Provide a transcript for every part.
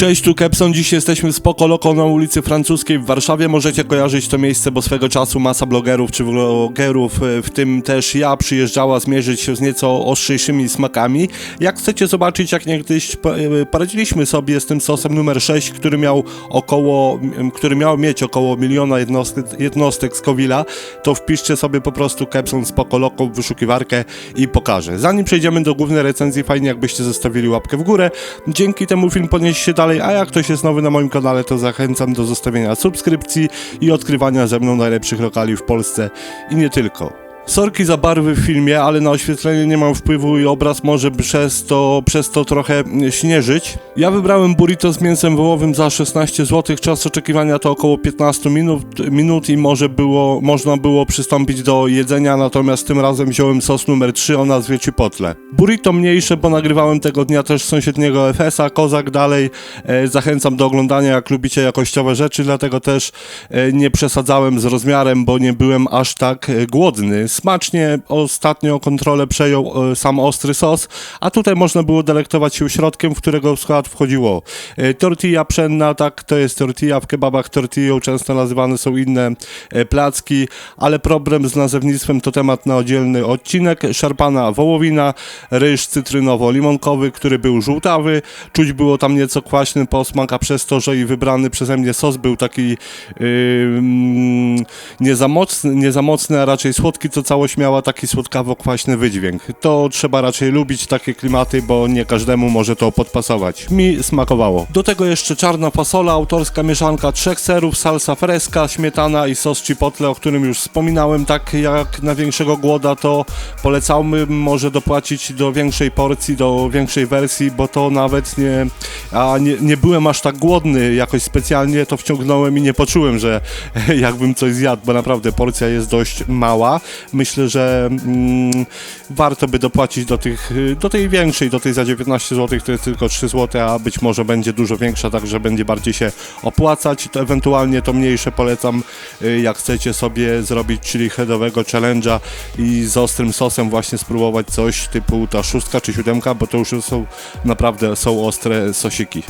Cześć, tu Kepson. Dziś jesteśmy w Spoko Loko na ulicy Francuskiej w Warszawie. Możecie kojarzyć to miejsce, bo swego czasu masa blogerów czy vlogerów, e, w tym też ja, przyjeżdżała zmierzyć się z nieco ostrzejszymi smakami. Jak chcecie zobaczyć, jak niegdyś e, poradziliśmy sobie z tym sosem numer 6, który miał około, który miał mieć około miliona jednostek, jednostek z Kowila, to wpiszcie sobie po prostu Kepson Spoko Loko w wyszukiwarkę i pokażę. Zanim przejdziemy do głównej recenzji, fajnie jakbyście zostawili łapkę w górę. Dzięki temu film podniesie się dalej, a jak ktoś jest nowy na moim kanale, to zachęcam do zostawienia subskrypcji i odkrywania ze mną najlepszych lokali w Polsce i nie tylko. Sorki za barwy w filmie, ale na oświetlenie nie mam wpływu i obraz może przez to, przez to trochę mm, śnieżyć. Ja wybrałem burrito z mięsem wołowym za 16 zł. Czas oczekiwania to około 15 minut, minut i może było, można było przystąpić do jedzenia, natomiast tym razem wziąłem sos numer 3 o nazwie Chipotle. Burrito mniejsze, bo nagrywałem tego dnia też z sąsiedniego FS-a, Kozak dalej. E, zachęcam do oglądania, jak lubicie jakościowe rzeczy, dlatego też e, nie przesadzałem z rozmiarem, bo nie byłem aż tak e, głodny. Smacznie ostatnio kontrolę przejął e, sam ostry sos, a tutaj można było delektować się środkiem, w którego skład wchodziło e, tortilla pszenna, tak, to jest tortilla, w kebabach tortillą często nazywane są inne e, placki, ale problem z nazewnictwem to temat na oddzielny odcinek. Szarpana wołowina, ryż cytrynowo-limonkowy, który był żółtawy, czuć było tam nieco kwaśny posmak, a przez to, że i wybrany przeze mnie sos był taki yy, mm, nie, za mocny, nie za mocny, a raczej słodki, to całość miała taki słodkawo-kwaśny wydźwięk. To trzeba raczej lubić takie klimaty, bo nie każdemu może to podpasować. Mi smakowało. Do tego jeszcze czarna fasola, autorska mieszanka trzech serów, salsa fresca, śmietana i sos chipotle, o którym już wspominałem. Tak jak na większego głoda, to polecałbym może dopłacić do większej porcji, do większej wersji, bo to nawet nie, a nie, nie byłem aż tak głodny jakoś specjalnie, to wciągnąłem i nie poczułem, że jakbym coś zjadł, bo naprawdę porcja jest dość mała. Myślę, że mm, warto by dopłacić do, tych, do tej większej, do tej za 19 zł, to jest tylko 3 zł, a być może będzie dużo większa, także będzie bardziej się opłacać. To ewentualnie to mniejsze polecam, y, jak chcecie sobie zrobić chili headowego challenge'a i z ostrym sosem właśnie spróbować coś typu ta szóstka czy siódemka, bo to już są naprawdę są ostre sosiki.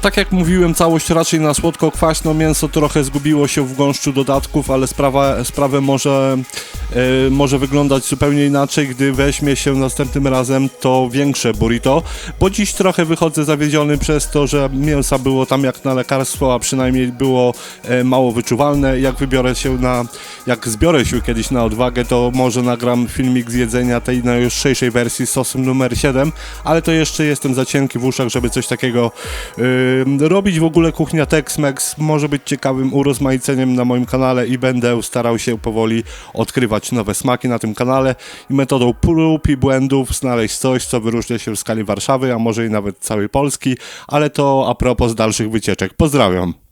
Tak jak mówiłem, całość raczej na słodko-kwaśno, mięso trochę zgubiło się w gąszczu dodatków, ale sprawa, sprawę może, e, może wyglądać zupełnie inaczej, gdy weźmie się następnym razem to większe burrito, bo dziś trochę wychodzę zawiedziony przez to, że mięsa było tam jak na lekarstwo, a przynajmniej było e, mało wyczuwalne. Jak wybiorę się na, jak zbiorę się kiedyś na odwagę, to może nagram filmik z jedzenia tej najostrzejszej wersji z sosem numer 7, ale to jeszcze jestem za cienki w uszach, żeby coś takiego yy, robić. W ogóle kuchnia Tex-Mex może być ciekawym urozmaiceniem na moim kanale i będę starał się powoli odkrywać nowe smaki na tym kanale i metodą prób i błędów znaleźć coś, co wyróżnia się w skali Warszawy, a może i nawet całej Polski, ale to a propos dalszych wycieczek. Pozdrawiam.